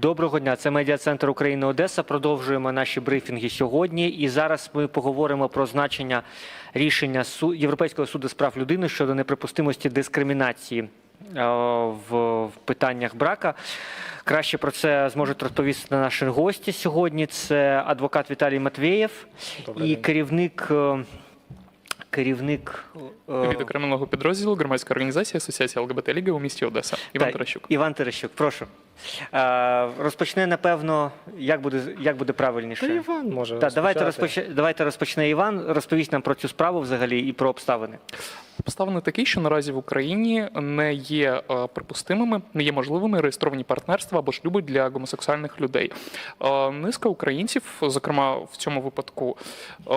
Доброго дня, це медіа центр України Одеса. Продовжуємо наші брифінги сьогодні. І зараз ми поговоримо про значення рішення Європейського суду з прав людини щодо неприпустимості дискримінації е, в, питаннях брака. Краще про це зможуть розповісти наші гості сьогодні. Це адвокат Віталій Матвєєв Добрий і день. керівник. е, Керівник е, Відокремленого підрозділу громадська організація Асоціація ЛГБТ Ліги у місті Одеса. Іван Так, Таращук. Іван Терещук, прошу. Е, розпочне, напевно, як буде, як буде правильніше. Та Іван може Так, давайте, розпочати. розпоч... давайте розпочне Іван. Розповість нам про цю справу взагалі і про обставини. Обставини такі, що наразі в Україні не є е, припустимими, не є можливими реєстровані партнерства або шлюби для гомосексуальних людей. Е, Низка українців, зокрема в цьому випадку, е,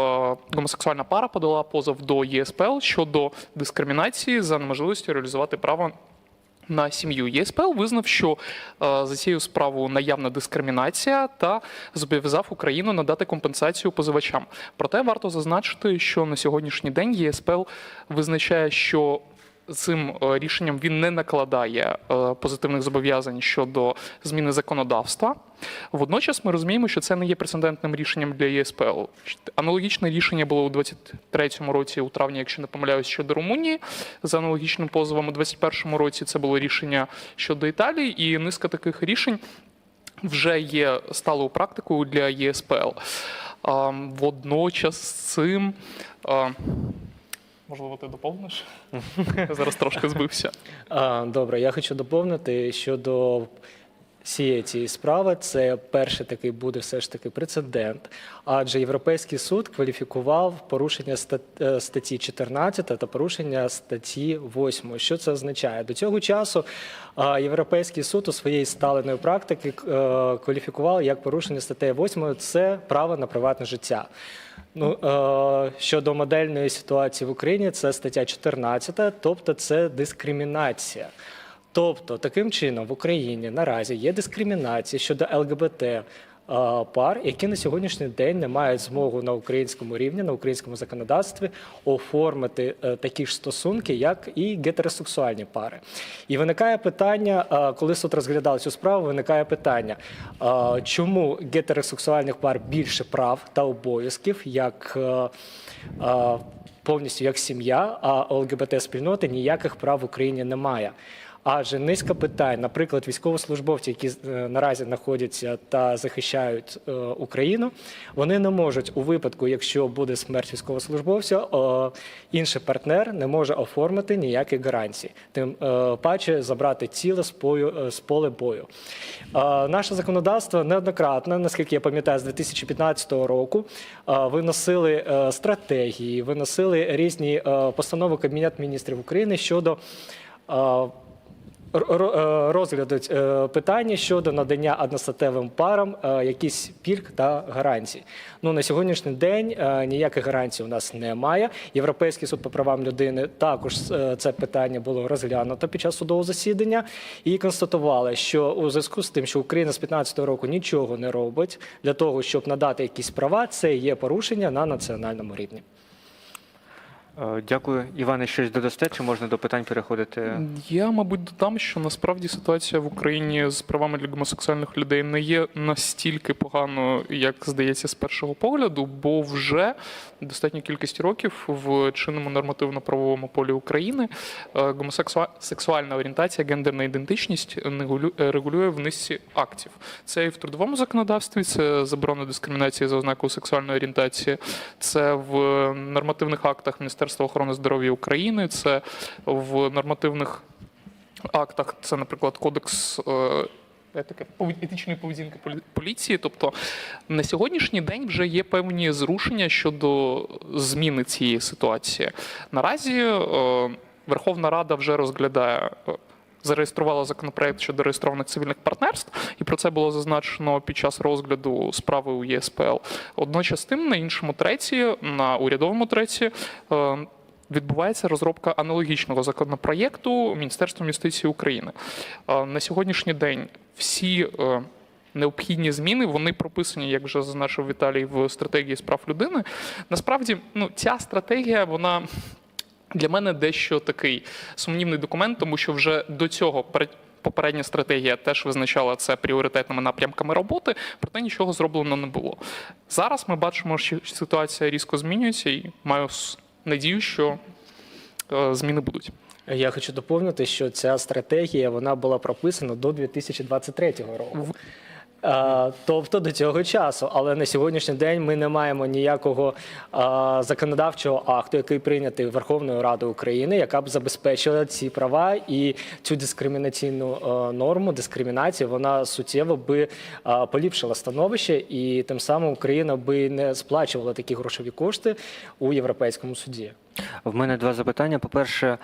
гомосексуальна пара подала позов до ЄСПЛ щодо дискримінації за неможливістю реалізувати право. На сім'ю ЄСПЛ визнав, що е, за цією справою наявна дискримінація та зобов'язав Україну надати компенсацію позивачам. Проте варто зазначити, що на сьогоднішній день ЄСПЛ визначає, що цим е, рішенням він не накладає е, позитивних зобов'язань щодо зміни законодавства. Водночас ми розуміємо, що це не є прецедентним рішенням для ЄСПЛ. Аналогічне рішення було у 23-му році, у травні, якщо не помиляюсь, щодо Румунії за аналогічним позовом. У 21-му році це було рішення щодо Італії, і низка таких рішень вже є сталою практикою для ЄСПЛ. Водночас з цим. Можливо, ти доповниш? Зараз трошки збився. Добре, я хочу доповнити щодо всієї цієї справи. Це перший такий буде все ж таки прецедент. Адже Європейський суд кваліфікував порушення е, статті 14 та порушення статті 8. Що це означає? До цього часу Європейський суд у своєї сталеної практики е, кваліфікував як порушення статті 8 – це право на приватне життя. Ну, е, щодо модельної ситуації в Україні, це стаття 14, тобто це дискримінація. Тобто, таким чином в Україні наразі є дискримінація щодо ЛГБТ пар, які на сьогоднішній день не мають змогу на українському рівні, на українському законодавстві оформити е, такі ж стосунки, як і гетеросексуальні пари. І виникає питання, е, коли суд розглядав цю справу, виникає питання, е, чому гетеросексуальних пар більше прав та обов'язків, як е, е, повністю як сім'я, а у ЛГБТ-спільноти ніяких прав в Україні немає. Адже низка питань, наприклад, військовослужбовці, які е, наразі знаходяться та захищають е, Україну, вони не можуть у випадку, якщо буде смерть військовослужбовця, е, інший партнер не може оформити ніяких гарантій, тим паче забрати тіло з е, поля бою. Наше законодавство неоднократно, наскільки я пам'ятаю, з 2015 року виносили стратегії, виносили різні постанови Кабінет міністрів України щодо. Е, р- р- е, питання щодо надання одностатевим парам е, якісь пільг та гарантій. Ну на сьогоднішній день ніяких гарантій у нас немає. Європейський суд по правам людини також це питання було розглянуто під час судового засідання і констатували, що у зв'язку з тим, що Україна з 15 року нічого не робить для того, щоб надати якісь права, це є порушення на національному рівні. Е, Дякую. Іване, щось додасте, чи можна до питань переходити? Я, мабуть, додам, що насправді ситуація в Україні з правами для гомосексуальних людей не є настільки поганою, як здається, з першого погляду, бо вже достатньо кількість років в чинному нормативно-правовому полі України е, гомосексуальна орієнтація, гендерна ідентичність регулює в низці актів. Це і в трудовому законодавстві, це заборона дискримінації за ознакою сексуальної орієнтації, це в нормативних актах Міністерства охорони здоров'я України, це в нормативних актах, це, наприклад, кодекс. е, Етики етичної поведінки поліції, тобто на сьогоднішній день вже є певні зрушення щодо зміни цієї ситуації. Наразі е, Верховна Рада вже розглядає. Зареєструвала законопроект щодо реєстрованих цивільних партнерств, і про це було зазначено під час розгляду справи у ЄСПЛ. Одночас тим на іншому треті, на урядовому треті, е, відбувається розробка аналогічного законопроєкту Міністерством юстиції України. Е, На сьогоднішній день всі е, необхідні зміни вони прописані, як вже зазначив Віталій, в стратегії з прав людини. Насправді, ну ця стратегія, вона. Для мене дещо такий сумнівний документ, тому що вже до цього попередня стратегія теж визначала це пріоритетними напрямками роботи, проте нічого зроблено не було. Зараз ми бачимо, що ситуація різко змінюється, і маю надію, що е, зміни будуть. Я хочу доповнити, що ця стратегія вона була прописана до 2023 року. А, тобто до цього часу, але на сьогоднішній день ми не маємо ніякого законодавчого акту, який прийнятий Верховною Радою України, яка б забезпечила ці права і цю дискримінаційну норму, дискримінацію, вона суттєво би поліпшила становище, і тим самим Україна би не сплачувала такі грошові кошти у Європейському суді. В мене два запитання. По-перше, е,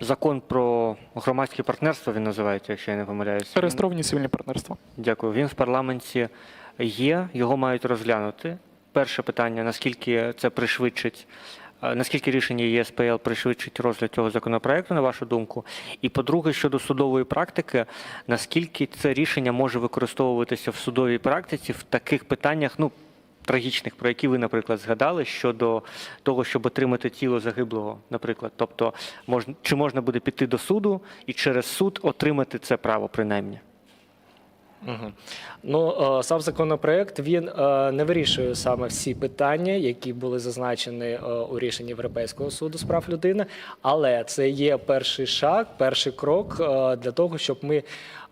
закон про громадське партнерство він називається, якщо я не помиляюсь. Він- Реєстровані цивільні партнерства. Дякую. Він в парламенті є, його мають розглянути. Перше питання: наскільки це пришвидшить, е, наскільки рішення ЄСПЛ пришвидшить розгляд цього законопроекту, на вашу думку? І по-друге, щодо судової практики, наскільки це рішення може використовуватися в судовій практиці в таких питаннях, ну трагічних, про які ви, наприклад, згадали щодо того, щоб отримати тіло загиблого, наприклад. Тобто, можна чи можна буде піти до суду і через суд отримати це право, принаймні? Угу. Ну, е, сам законопроект він е, не вирішує саме всі питання, які були зазначені е, у рішенні Європейського суду з прав людини, але це є перший шаг, перший крок для того, щоб ми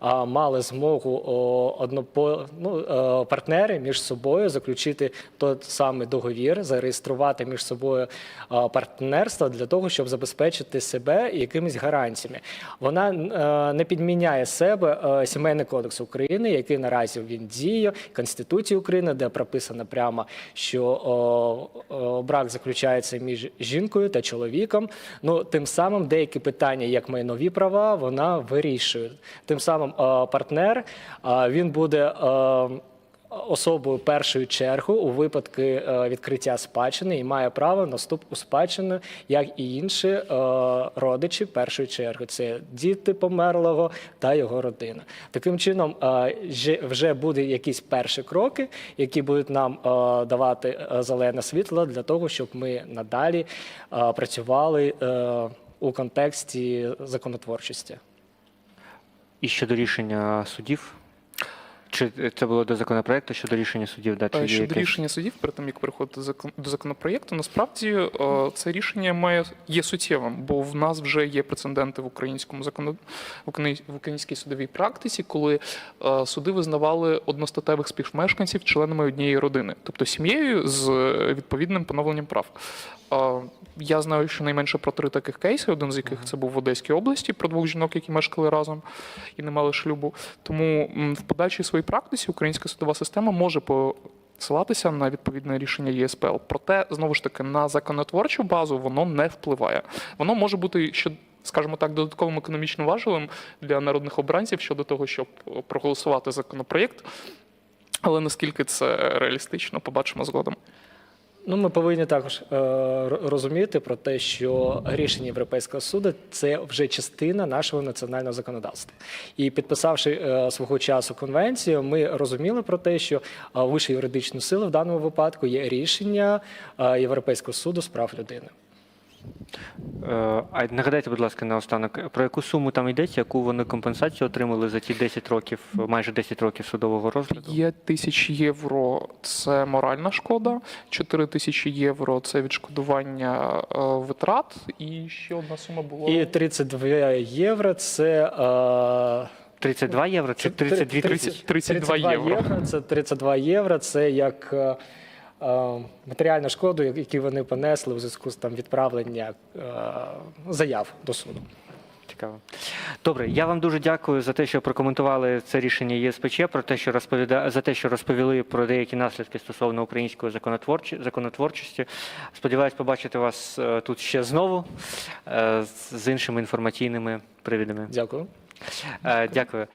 мали змогу однопо, ну, е, партнери між собою заключити той самий договір, зареєструвати між собою партнерство для того, щоб забезпечити себе якимись гарантіями. Вона е, не підміняє себе е, сімейний кодекс України, який наразі він діє, Конституції України, де прописано прямо, що брак заключається між жінкою та чоловіком. Ну тим самим деякі питання, як майнові права, вона вирішує. Тим самим е, партнер е, він буде. е, Особою першої черги у випадку е, відкриття спадщини і має право на вступ у спадщину, як і інші родичі першої черги. Це діти померлого та його родина. Таким чином, вже будуть якісь перші кроки, які будуть нам давати зелене світло для того, щоб ми надалі працювали у контексті законотворчості. І щодо рішення судів? Чи це було до законопроекту щодо рішення судів? Да, чи Е, Щодо якесь? рішення судів, перед тим як переходити до закон- до законопроєкту, насправді е, це рішення має є суттєвим, бо в нас вже є прецеденти в українському закону в українській судовій практиці, коли е, суди визнавали одностатевих співмешканців членами однієї родини, тобто сім'єю з відповідним поновленням прав. Я знаю, що найменше про три таких кейси, один з яких це був в Одеській області про двох жінок, які мешкали разом і не мали шлюбу. Тому в подальшій своїй практиці українська судова система може посилатися на відповідне рішення ЄСПЛ. Проте, знову ж таки, на законотворчу базу воно не впливає. Воно може бути ще. Скажімо так, додатковим економічним важливим для народних обранців щодо того, щоб проголосувати законопроєкт. Але наскільки це реалістично, побачимо згодом. Ну, ми повинні також е, розуміти про те, що рішення Європейського суду це вже частина нашого національного законодавства. І підписавши е, свого часу конвенцію, ми розуміли про те, що е, вищою юридичною силою в даному випадку є рішення е, Європейського суду з прав людини. Е, А нагадайте, будь ласка, наостанок, про яку суму там йдеться, яку вони компенсацію отримали за ті 10 років, майже 10 років судового розгляду? Є тисячі євро це моральна шкода, 4 тисячі євро це відшкодування е, витрат, і ще одна сума була. І 32 євро це. е, 32 євро чи 32 тисячі? 32 євро. Це 32 євро. Це як е, е, матеріальна яку вони понесли у зв'язку з там відправлення е, заяв до суду. Цікаво. Добре, я вам дуже дякую за те, що прокоментували це рішення ЄСПЧ, про те, що розповіда... за те, що розповіли про деякі наслідки стосовно української законотворчі... законотворчості. Сподіваюсь побачити вас е, тут ще знову з- іншими інформаційними привідами. Дякую. Дякую.